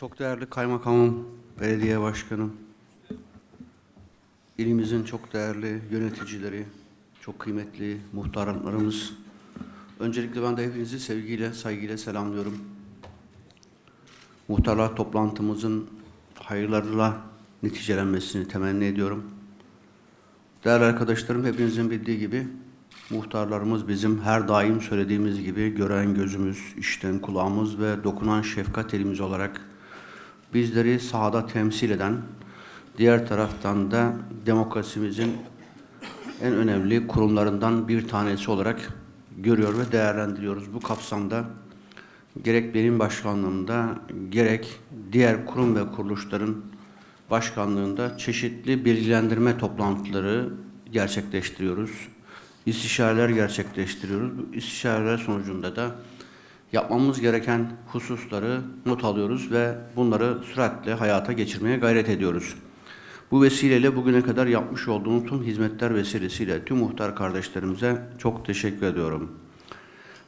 Çok değerli kaymakamım, belediye başkanım, ilimizin çok değerli yöneticileri, çok kıymetli muhtarlarımız. Öncelikle ben de hepinizi sevgiyle, saygıyla selamlıyorum. Muhtarlar toplantımızın hayırlarla neticelenmesini temenni ediyorum. Değerli arkadaşlarım, hepinizin bildiği gibi muhtarlarımız bizim her daim söylediğimiz gibi gören gözümüz, işten kulağımız ve dokunan şefkat elimiz olarak bizleri sahada temsil eden, diğer taraftan da demokrasimizin en önemli kurumlarından bir tanesi olarak görüyor ve değerlendiriyoruz. Bu kapsamda gerek benim başkanlığımda gerek diğer kurum ve kuruluşların başkanlığında çeşitli bilgilendirme toplantıları gerçekleştiriyoruz. İstişareler gerçekleştiriyoruz. Bu istişareler sonucunda da yapmamız gereken hususları not alıyoruz ve bunları süratle hayata geçirmeye gayret ediyoruz. Bu vesileyle bugüne kadar yapmış olduğumuz tüm hizmetler vesilesiyle tüm muhtar kardeşlerimize çok teşekkür ediyorum.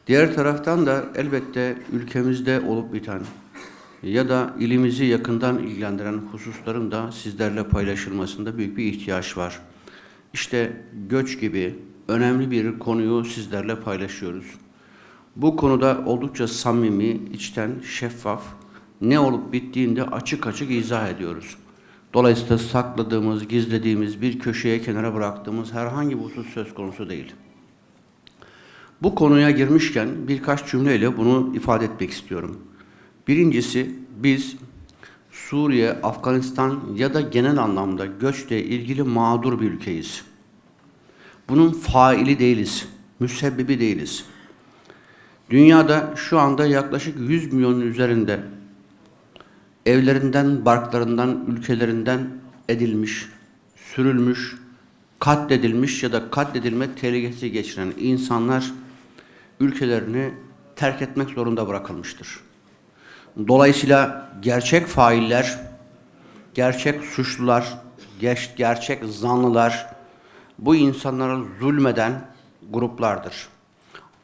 Diğer taraftan da elbette ülkemizde olup biten ya da ilimizi yakından ilgilendiren hususların da sizlerle paylaşılmasında büyük bir ihtiyaç var. İşte göç gibi önemli bir konuyu sizlerle paylaşıyoruz. Bu konuda oldukça samimi, içten, şeffaf, ne olup bittiğinde açık açık izah ediyoruz. Dolayısıyla sakladığımız, gizlediğimiz, bir köşeye kenara bıraktığımız herhangi bir husus söz konusu değil. Bu konuya girmişken birkaç cümleyle bunu ifade etmek istiyorum. Birincisi biz Suriye, Afganistan ya da genel anlamda göçle ilgili mağdur bir ülkeyiz. Bunun faili değiliz, müsebbibi değiliz. Dünyada şu anda yaklaşık 100 milyonun üzerinde evlerinden, barklarından, ülkelerinden edilmiş, sürülmüş, katledilmiş ya da katledilme tehlikesi geçiren insanlar ülkelerini terk etmek zorunda bırakılmıştır. Dolayısıyla gerçek failler, gerçek suçlular, ger- gerçek zanlılar bu insanlara zulmeden gruplardır.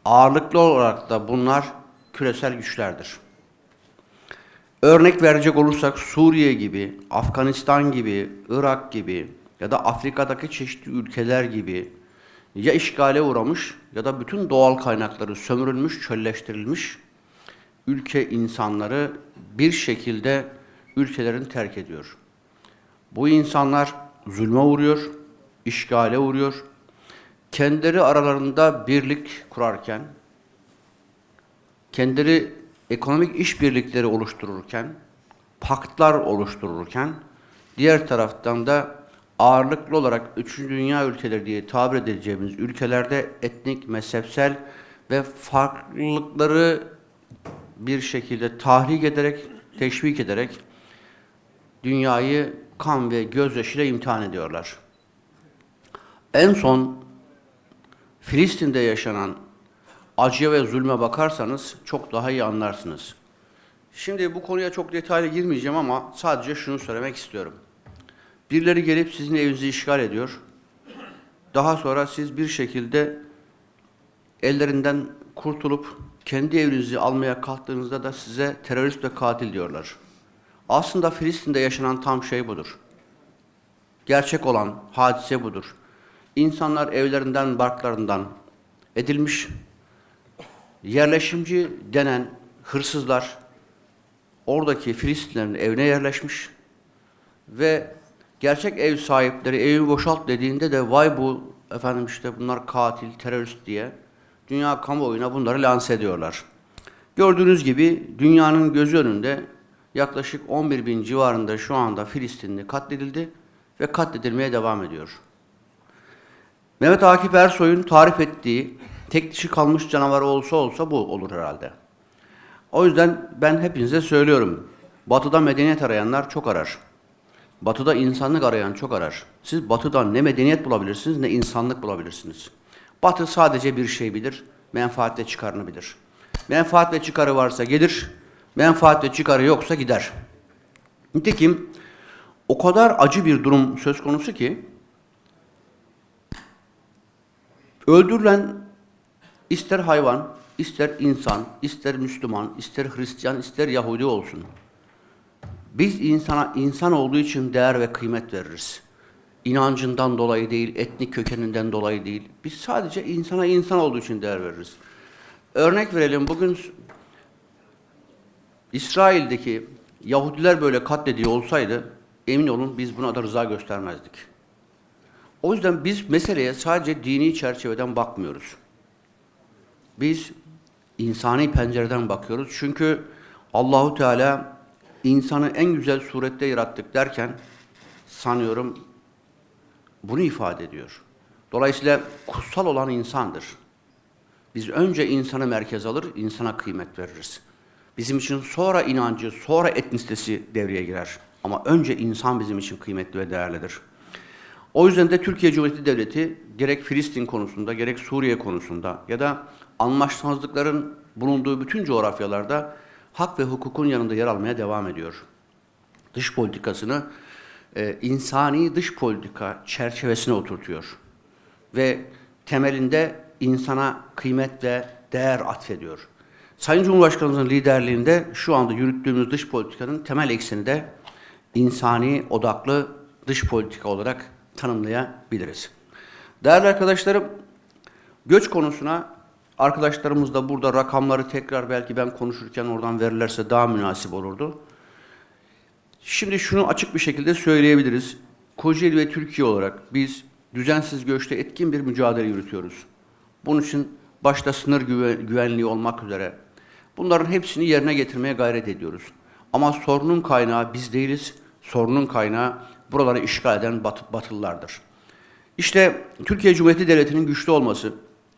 Ağırlıklı olarak da bunlar küresel güçlerdir. Örnek verecek olursak Suriye gibi, Afganistan gibi, Irak gibi ya da Afrika'daki çeşitli ülkeler gibi ya işgale uğramış ya da bütün doğal kaynakları sömürülmüş, çölleştirilmiş ülke insanları bir şekilde ülkelerini terk ediyor. Bu insanlar zulme uğruyor, işgale uğruyor. Kendileri aralarında birlik kurarken, kendileri ekonomik işbirlikleri oluştururken, paktlar oluştururken, diğer taraftan da ağırlıklı olarak üçüncü dünya ülkeleri diye tabir edeceğimiz ülkelerde etnik, mezhepsel ve farklılıkları bir şekilde tahrik ederek, teşvik ederek dünyayı kan ve gözyaşıyla imtihan ediyorlar. En son Filistin'de yaşanan acıya ve zulme bakarsanız çok daha iyi anlarsınız. Şimdi bu konuya çok detaylı girmeyeceğim ama sadece şunu söylemek istiyorum. Birileri gelip sizin evinizi işgal ediyor. Daha sonra siz bir şekilde ellerinden kurtulup kendi evinizi almaya kalktığınızda da size terörist ve katil diyorlar. Aslında Filistin'de yaşanan tam şey budur. Gerçek olan hadise budur. İnsanlar evlerinden, barklarından edilmiş, yerleşimci denen hırsızlar oradaki Filistinlerin evine yerleşmiş ve gerçek ev sahipleri evi boşalt dediğinde de vay bu efendim işte bunlar katil, terörist diye dünya kamuoyuna bunları lanse ediyorlar. Gördüğünüz gibi dünyanın gözü önünde yaklaşık 11 bin civarında şu anda Filistinli katledildi ve katledilmeye devam ediyor. Mehmet Akif Ersoy'un tarif ettiği tek dişi kalmış canavar olsa olsa bu olur herhalde. O yüzden ben hepinize söylüyorum. Batı'da medeniyet arayanlar çok arar. Batı'da insanlık arayan çok arar. Siz Batı'dan ne medeniyet bulabilirsiniz ne insanlık bulabilirsiniz. Batı sadece bir şey bilir, menfaat ve çıkarını bilir. Menfaat ve çıkarı varsa gelir, menfaat ve çıkarı yoksa gider. Nitekim o kadar acı bir durum söz konusu ki öldürülen ister hayvan, ister insan, ister Müslüman, ister Hristiyan, ister Yahudi olsun. Biz insana insan olduğu için değer ve kıymet veririz. İnancından dolayı değil, etnik kökeninden dolayı değil. Biz sadece insana insan olduğu için değer veririz. Örnek verelim bugün İsrail'deki Yahudiler böyle katlediyor olsaydı emin olun biz buna da rıza göstermezdik. O yüzden biz meseleye sadece dini çerçeveden bakmıyoruz. Biz insani pencereden bakıyoruz. Çünkü Allahu Teala insanı en güzel surette yarattık derken sanıyorum bunu ifade ediyor. Dolayısıyla kutsal olan insandır. Biz önce insanı merkez alır, insana kıymet veririz. Bizim için sonra inancı, sonra etnisitesi devreye girer. Ama önce insan bizim için kıymetli ve değerlidir. O yüzden de Türkiye Cumhuriyeti Devleti gerek Filistin konusunda, gerek Suriye konusunda ya da anlaşmazlıkların bulunduğu bütün coğrafyalarda hak ve hukukun yanında yer almaya devam ediyor. Dış politikasını e, insani dış politika çerçevesine oturtuyor. Ve temelinde insana kıymet ve değer atfediyor. Sayın Cumhurbaşkanımızın liderliğinde şu anda yürüttüğümüz dış politikanın temel ekseni de insani odaklı dış politika olarak tanımlayabiliriz. Değerli arkadaşlarım, göç konusuna arkadaşlarımız da burada rakamları tekrar belki ben konuşurken oradan verirlerse daha münasip olurdu. Şimdi şunu açık bir şekilde söyleyebiliriz. Kocaeli ve Türkiye olarak biz düzensiz göçte etkin bir mücadele yürütüyoruz. Bunun için başta sınır güve- güvenliği olmak üzere bunların hepsini yerine getirmeye gayret ediyoruz. Ama sorunun kaynağı biz değiliz. Sorunun kaynağı buraları işgal eden Bat- Batılılardır. İşte Türkiye Cumhuriyeti Devleti'nin güçlü olması,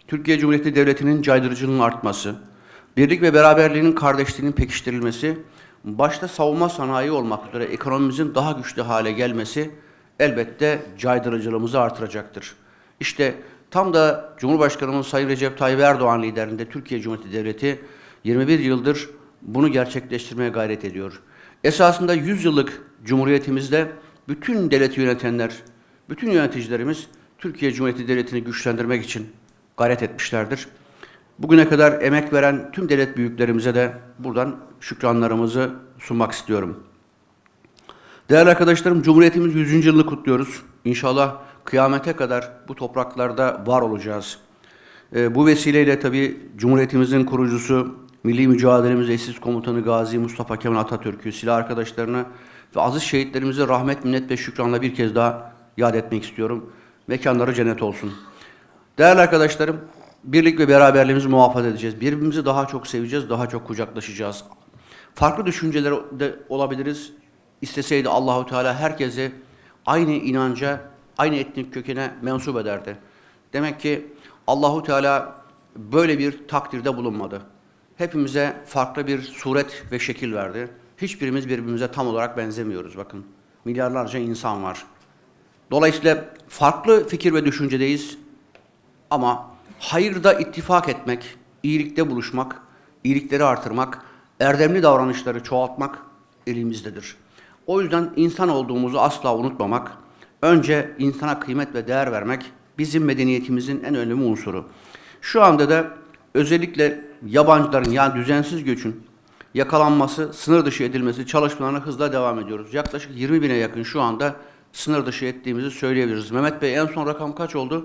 Türkiye Cumhuriyeti Devleti'nin caydırıcılığının artması, birlik ve beraberliğinin kardeşliğinin pekiştirilmesi, başta savunma sanayi olmak üzere ekonomimizin daha güçlü hale gelmesi elbette caydırıcılığımızı artıracaktır. İşte tam da Cumhurbaşkanımız Sayın Recep Tayyip Erdoğan liderliğinde Türkiye Cumhuriyeti Devleti 21 yıldır bunu gerçekleştirmeye gayret ediyor. Esasında 100 yıllık Cumhuriyetimizde bütün devleti yönetenler, bütün yöneticilerimiz Türkiye Cumhuriyeti Devleti'ni güçlendirmek için gayret etmişlerdir. Bugüne kadar emek veren tüm devlet büyüklerimize de buradan şükranlarımızı sunmak istiyorum. Değerli arkadaşlarım, Cumhuriyetimiz 100. yılını kutluyoruz. İnşallah kıyamete kadar bu topraklarda var olacağız. Ee, bu vesileyle tabii Cumhuriyetimizin kurucusu, milli mücadelemiz eşsiz komutanı Gazi Mustafa Kemal Atatürk'ü, silah arkadaşlarını ve aziz şehitlerimize rahmet, minnet ve şükranla bir kez daha yad etmek istiyorum. Mekanları cennet olsun. Değerli arkadaşlarım, birlik ve beraberliğimizi muhafaza edeceğiz. Birbirimizi daha çok seveceğiz, daha çok kucaklaşacağız. Farklı düşünceler de olabiliriz. İsteseydi Allahu Teala herkese aynı inanca, aynı etnik kökene mensup ederdi. Demek ki Allahu Teala böyle bir takdirde bulunmadı. Hepimize farklı bir suret ve şekil verdi. Hiçbirimiz birbirimize tam olarak benzemiyoruz bakın. Milyarlarca insan var. Dolayısıyla farklı fikir ve düşüncedeyiz. Ama hayırda ittifak etmek, iyilikte buluşmak, iyilikleri artırmak, erdemli davranışları çoğaltmak elimizdedir. O yüzden insan olduğumuzu asla unutmamak, önce insana kıymet ve değer vermek bizim medeniyetimizin en önemli unsuru. Şu anda da özellikle yabancıların yani düzensiz göçün yakalanması, sınır dışı edilmesi çalışmalarına hızla devam ediyoruz. Yaklaşık 20 bine yakın şu anda sınır dışı ettiğimizi söyleyebiliriz. Mehmet Bey en son rakam kaç oldu?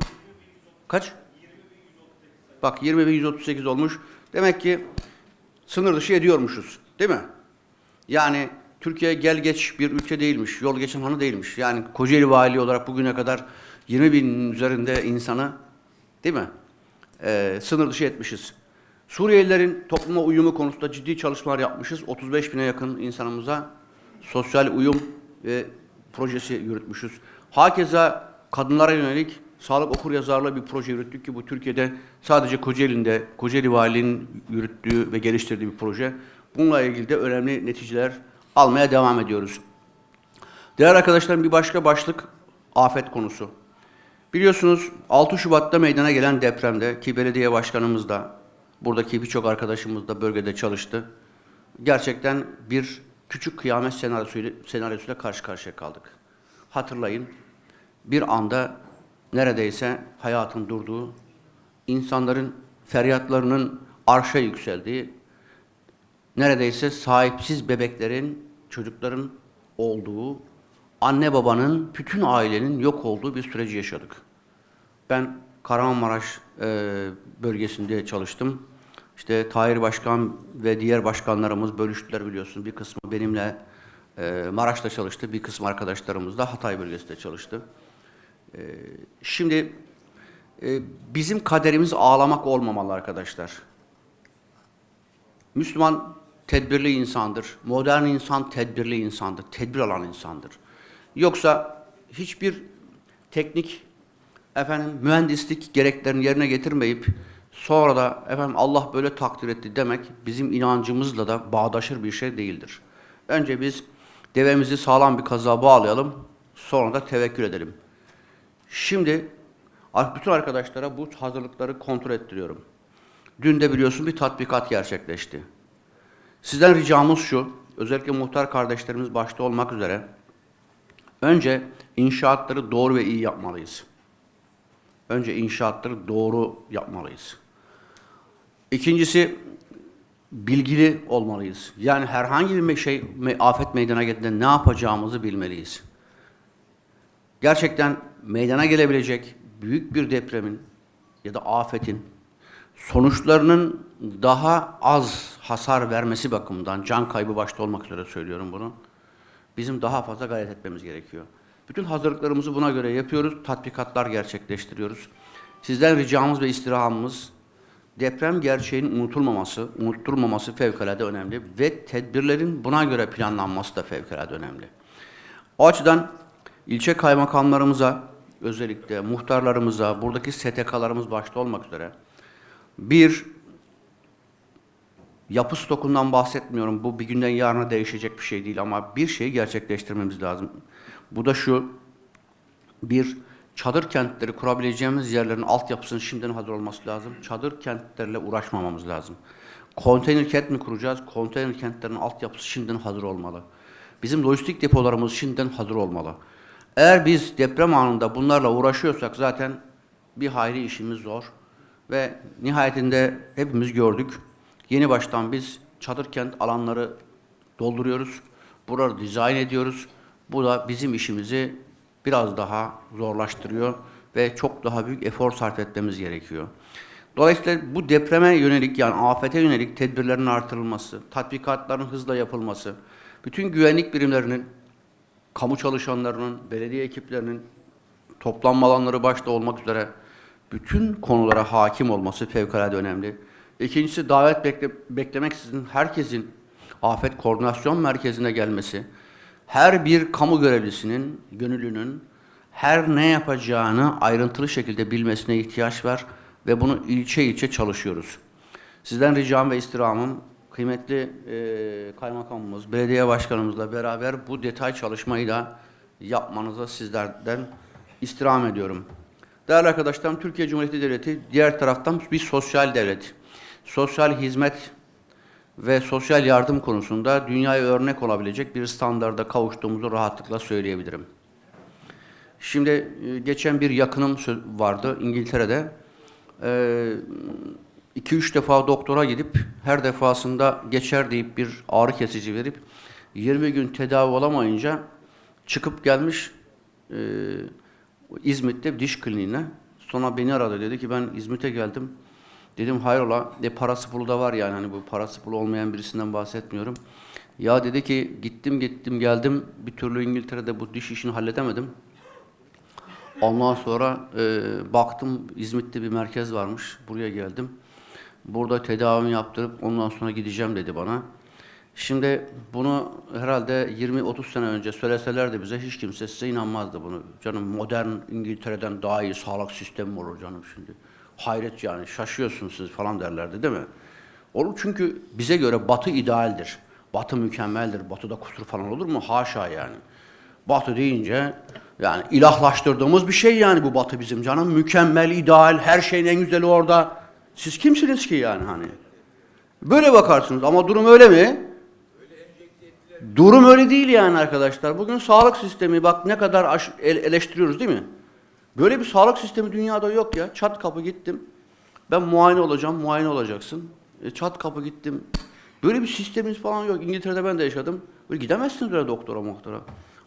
Kaç? Bak 20.138 olmuş. Demek ki sınır dışı ediyormuşuz. Değil mi? Yani Türkiye gel geç bir ülke değilmiş. Yol geçen hanı değilmiş. Yani Kocaeli Valiliği olarak bugüne kadar 20 binin üzerinde insanı değil mi? Ee, sınır dışı etmişiz. Suriyelilerin topluma uyumu konusunda ciddi çalışmalar yapmışız. 35 bine yakın insanımıza sosyal uyum ve projesi yürütmüşüz. Hakeza kadınlara yönelik sağlık okur yazarlığı bir proje yürüttük ki bu Türkiye'de sadece Kocaeli'nde, Kocaeli Valiliğinin yürüttüğü ve geliştirdiği bir proje. Bununla ilgili de önemli neticeler almaya devam ediyoruz. Değerli arkadaşlarım bir başka başlık afet konusu. Biliyorsunuz 6 Şubat'ta meydana gelen depremde ki belediye başkanımız da buradaki birçok arkadaşımız da bölgede çalıştı. Gerçekten bir küçük kıyamet senaryosuyla, senaryosuyla karşı karşıya kaldık. Hatırlayın bir anda neredeyse hayatın durduğu, insanların feryatlarının arşa yükseldiği, neredeyse sahipsiz bebeklerin, çocukların olduğu, anne babanın, bütün ailenin yok olduğu bir süreci yaşadık. Ben Kahramanmaraş e, bölgesinde çalıştım. İşte Tahir Başkan ve diğer başkanlarımız bölüştüler biliyorsun. Bir kısmı benimle e, Maraş'ta çalıştı, bir kısmı arkadaşlarımız da Hatay bölgesinde çalıştı. E, şimdi e, bizim kaderimiz ağlamak olmamalı arkadaşlar. Müslüman tedbirli insandır. Modern insan tedbirli insandır. Tedbir alan insandır. Yoksa hiçbir teknik efendim mühendislik gereklerini yerine getirmeyip sonra da efendim Allah böyle takdir etti demek bizim inancımızla da bağdaşır bir şey değildir. Önce biz devemizi sağlam bir kaza bağlayalım, sonra da tevekkül edelim. Şimdi bütün arkadaşlara bu hazırlıkları kontrol ettiriyorum. Dün de biliyorsun bir tatbikat gerçekleşti. Sizden ricamız şu, özellikle muhtar kardeşlerimiz başta olmak üzere, önce inşaatları doğru ve iyi yapmalıyız. Önce inşaatları doğru yapmalıyız. İkincisi, bilgili olmalıyız. Yani herhangi bir şey, afet meydana geldiğinde ne yapacağımızı bilmeliyiz. Gerçekten meydana gelebilecek büyük bir depremin ya da afetin sonuçlarının daha az hasar vermesi bakımından, can kaybı başta olmak üzere söylüyorum bunu, bizim daha fazla gayret etmemiz gerekiyor. Bütün hazırlıklarımızı buna göre yapıyoruz, tatbikatlar gerçekleştiriyoruz. Sizden ricamız ve istirhamımız, deprem gerçeğinin unutulmaması, unutturmaması fevkalade önemli ve tedbirlerin buna göre planlanması da fevkalade önemli. O açıdan ilçe kaymakamlarımıza, özellikle muhtarlarımıza, buradaki STK'larımız başta olmak üzere, bir, yapı stokundan bahsetmiyorum. Bu bir günden yarına değişecek bir şey değil ama bir şeyi gerçekleştirmemiz lazım. Bu da şu, bir, çadır kentleri kurabileceğimiz yerlerin altyapısının şimdiden hazır olması lazım. Çadır kentlerle uğraşmamamız lazım. Konteyner kent mi kuracağız? Konteyner kentlerin altyapısı şimdiden hazır olmalı. Bizim lojistik depolarımız şimdiden hazır olmalı. Eğer biz deprem anında bunlarla uğraşıyorsak zaten bir hayli işimiz zor. Ve nihayetinde hepimiz gördük. Yeni baştan biz çadır kent alanları dolduruyoruz. Buraları dizayn ediyoruz. Bu da bizim işimizi biraz daha zorlaştırıyor ve çok daha büyük efor sarf etmemiz gerekiyor. Dolayısıyla bu depreme yönelik yani afete yönelik tedbirlerin artırılması, tatbikatların hızla yapılması, bütün güvenlik birimlerinin, kamu çalışanlarının, belediye ekiplerinin toplanma alanları başta olmak üzere bütün konulara hakim olması fevkalade önemli. İkincisi davet bekle, beklemeksizin herkesin afet koordinasyon merkezine gelmesi, her bir kamu görevlisinin, gönüllünün her ne yapacağını ayrıntılı şekilde bilmesine ihtiyaç var ve bunu ilçe ilçe çalışıyoruz. Sizden ricam ve istirhamım kıymetli e, kaymakamımız, belediye başkanımızla beraber bu detay çalışmayı da yapmanızı sizlerden istirham ediyorum. Değerli arkadaşlarım, Türkiye Cumhuriyeti Devleti diğer taraftan bir sosyal devlet. Sosyal hizmet ve sosyal yardım konusunda dünyaya örnek olabilecek bir standarda kavuştuğumuzu rahatlıkla söyleyebilirim. Şimdi e, geçen bir yakınım vardı İngiltere'de. 2-3 defa doktora gidip her defasında geçer deyip bir ağrı kesici verip 20 gün tedavi olamayınca çıkıp gelmiş e, İzmit'te diş kliniğine. Sonra beni aradı dedi ki ben İzmit'e geldim. Dedim hayrola de parası pulu da var yani hani bu parası pulu olmayan birisinden bahsetmiyorum. Ya dedi ki gittim gittim geldim bir türlü İngiltere'de bu diş işini halledemedim. Ondan sonra e, baktım İzmit'te bir merkez varmış. Buraya geldim. Burada tedavimi yaptırıp ondan sonra gideceğim dedi bana. Şimdi bunu herhalde 20-30 sene önce söyleselerdi bize hiç kimse size inanmazdı bunu. Canım modern İngiltere'den daha iyi sağlık sistemi mi olur canım şimdi? Hayret yani şaşıyorsunuz siz falan derlerdi değil mi? Olur çünkü bize göre batı idealdir. Batı mükemmeldir. Batıda kusur falan olur mu? Haşa yani. Batı deyince yani ilahlaştırdığımız bir şey yani bu batı bizim canım. Mükemmel, ideal, her şeyin en güzeli orada. Siz kimsiniz ki yani hani? Böyle bakarsınız ama durum öyle mi? Durum öyle değil yani arkadaşlar. Bugün sağlık sistemi bak ne kadar eleştiriyoruz değil mi? Böyle bir sağlık sistemi dünyada yok ya. Çat kapı gittim. Ben muayene olacağım, muayene olacaksın. E, çat kapı gittim. Böyle bir sistemimiz falan yok. İngiltere'de ben de yaşadım. Böyle gidemezsiniz öyle doktora muhtara.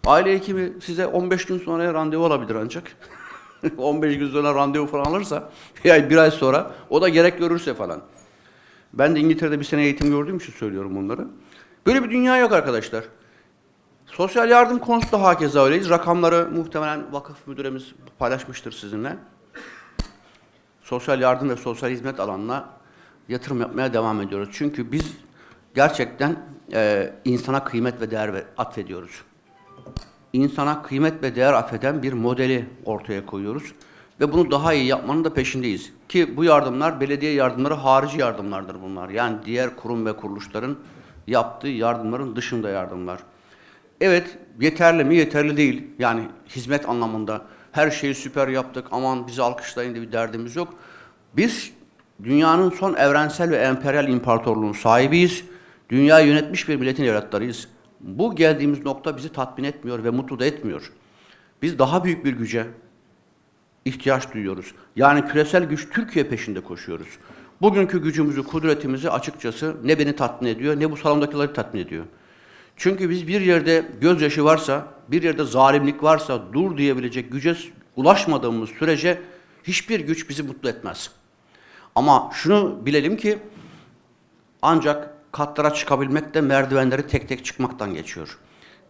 Aile hekimi size 15 gün sonra randevu alabilir ancak. 15 gün sonra randevu falan alırsa ay, bir ay sonra o da gerek görürse falan. Ben de İngiltere'de bir sene eğitim gördüğüm için söylüyorum bunları. Böyle bir dünya yok arkadaşlar. Sosyal yardım konusunda hakeza öyleyiz. Rakamları muhtemelen vakıf müdürümüz paylaşmıştır sizinle. Sosyal yardım ve sosyal hizmet alanına yatırım yapmaya devam ediyoruz. Çünkü biz gerçekten e, insana kıymet ve değer atfediyoruz. İnsana kıymet ve değer atfeden bir modeli ortaya koyuyoruz. Ve bunu daha iyi yapmanın da peşindeyiz. Ki bu yardımlar belediye yardımları harici yardımlardır bunlar. Yani diğer kurum ve kuruluşların yaptığı yardımların dışında yardımlar. Evet, yeterli mi? Yeterli değil. Yani hizmet anlamında her şeyi süper yaptık, aman bizi alkışlayın diye bir derdimiz yok. Biz dünyanın son evrensel ve emperyal imparatorluğun sahibiyiz. Dünyayı yönetmiş bir milletin evlatlarıyız. Bu geldiğimiz nokta bizi tatmin etmiyor ve mutlu da etmiyor. Biz daha büyük bir güce ihtiyaç duyuyoruz. Yani küresel güç Türkiye peşinde koşuyoruz. Bugünkü gücümüzü, kudretimizi açıkçası ne beni tatmin ediyor ne bu salondakileri tatmin ediyor. Çünkü biz bir yerde gözyaşı varsa, bir yerde zalimlik varsa dur diyebilecek güce ulaşmadığımız sürece hiçbir güç bizi mutlu etmez. Ama şunu bilelim ki ancak katlara çıkabilmek de merdivenleri tek tek çıkmaktan geçiyor.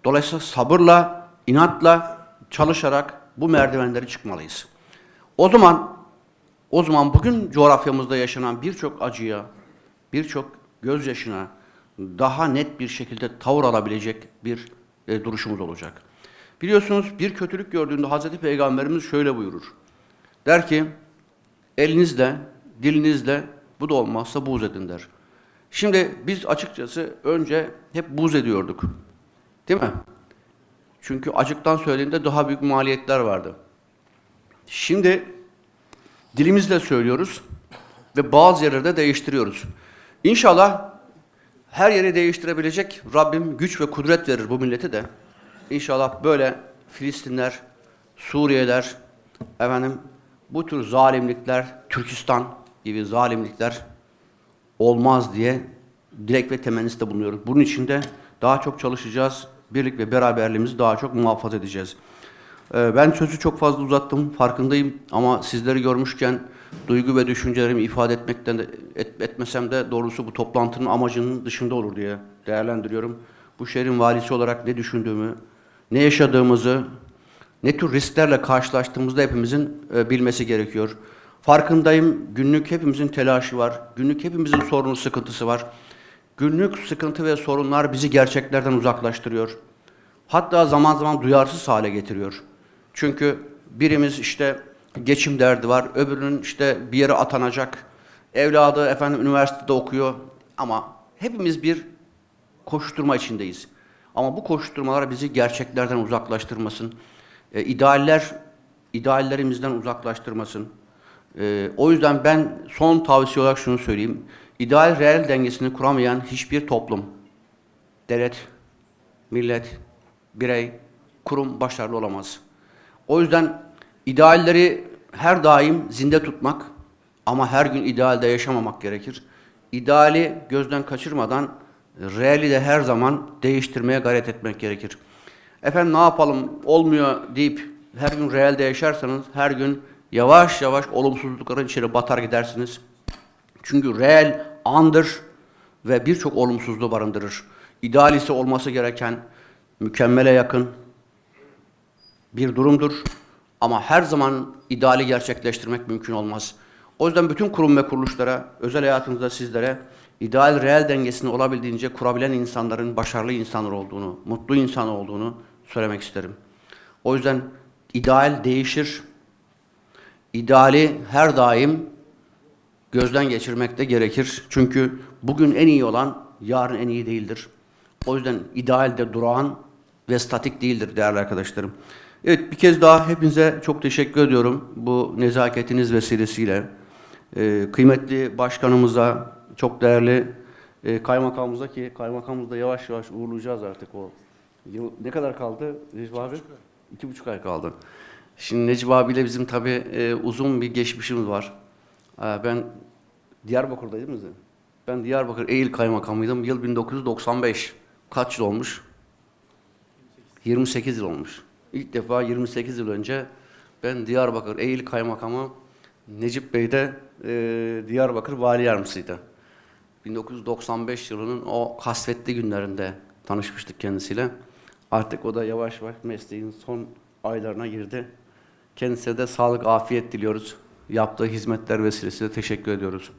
Dolayısıyla sabırla, inatla, çalışarak bu merdivenleri çıkmalıyız. O zaman o zaman bugün coğrafyamızda yaşanan birçok acıya, birçok gözyaşına daha net bir şekilde tavır alabilecek bir e, duruşumuz olacak. Biliyorsunuz bir kötülük gördüğünde Hazreti Peygamberimiz şöyle buyurur. Der ki, elinizle, dilinizle bu da olmazsa buğz edin der. Şimdi biz açıkçası önce hep buğz ediyorduk. Değil mi? Çünkü acıktan söylediğinde daha büyük maliyetler vardı. Şimdi dilimizle söylüyoruz ve bazı yerlerde değiştiriyoruz. İnşallah her yeri değiştirebilecek Rabbim güç ve kudret verir bu millete de. İnşallah böyle Filistinler, Suriyeler, efendim bu tür zalimlikler, Türkistan gibi zalimlikler olmaz diye dilek ve temenniste bulunuyoruz. Bunun için de daha çok çalışacağız. Birlik ve beraberliğimizi daha çok muhafaza edeceğiz. Ee, Ben sözü çok fazla uzattım, farkındayım ama sizleri görmüşken duygu ve düşüncelerimi ifade etmekten de, et- etmesem de doğrusu bu toplantının amacının dışında olur diye değerlendiriyorum. Bu şehrin valisi olarak ne düşündüğümü, ne yaşadığımızı, ne tür risklerle karşılaştığımızda hepimizin e, bilmesi gerekiyor. Farkındayım, günlük hepimizin telaşı var, günlük hepimizin sorunu, sıkıntısı var. Günlük sıkıntı ve sorunlar bizi gerçeklerden uzaklaştırıyor. Hatta zaman zaman duyarsız hale getiriyor. Çünkü birimiz işte geçim derdi var, öbürünün işte bir yere atanacak, evladı efendim üniversitede okuyor ama hepimiz bir koşturma içindeyiz. Ama bu koşturmalar bizi gerçeklerden uzaklaştırmasın. E, idealler, ideallerimizden uzaklaştırmasın. E, o yüzden ben son tavsiye olarak şunu söyleyeyim. İdeal reel dengesini kuramayan hiçbir toplum, devlet, millet, birey, kurum başarılı olamaz. O yüzden idealleri her daim zinde tutmak ama her gün idealde yaşamamak gerekir. İdeali gözden kaçırmadan reali de her zaman değiştirmeye gayret etmek gerekir. Efendim ne yapalım olmuyor deyip her gün realde yaşarsanız her gün yavaş yavaş olumsuzlukların içine batar gidersiniz. Çünkü reel andır ve birçok olumsuzluğu barındırır. İdeal ise olması gereken mükemmele yakın bir durumdur. Ama her zaman ideali gerçekleştirmek mümkün olmaz. O yüzden bütün kurum ve kuruluşlara, özel hayatınızda sizlere ideal reel dengesini olabildiğince kurabilen insanların başarılı insanlar olduğunu, mutlu insan olduğunu söylemek isterim. O yüzden ideal değişir. İdeali her daim gözden geçirmek de gerekir. Çünkü bugün en iyi olan yarın en iyi değildir. O yüzden idealde durağan ve statik değildir değerli arkadaşlarım. Evet bir kez daha hepinize çok teşekkür ediyorum bu nezaketiniz vesilesiyle. Ee, kıymetli başkanımıza, çok değerli e, kaymakamımıza ki kaymakamımızı da yavaş yavaş uğurlayacağız artık o. Yıl, ne kadar kaldı Necip abi? İki buçuk ay kaldı. Şimdi Necip abiyle bizim tabii e, uzun bir geçmişimiz var. Ee, ben Diyarbakır'daydım mı? Ben Diyarbakır Eğil Kaymakamıydım. Yıl 1995. Kaç yıl olmuş? 28 yıl olmuş. İlk defa 28 yıl önce ben Diyarbakır Eğil Kaymakamı Necip Bey de e, Diyarbakır Vali Yardımcısıydı. 1995 yılının o kasvetli günlerinde tanışmıştık kendisiyle. Artık o da yavaş yavaş mesleğin son aylarına girdi. Kendisine de sağlık, afiyet diliyoruz. Yaptığı hizmetler vesilesiyle teşekkür ediyoruz.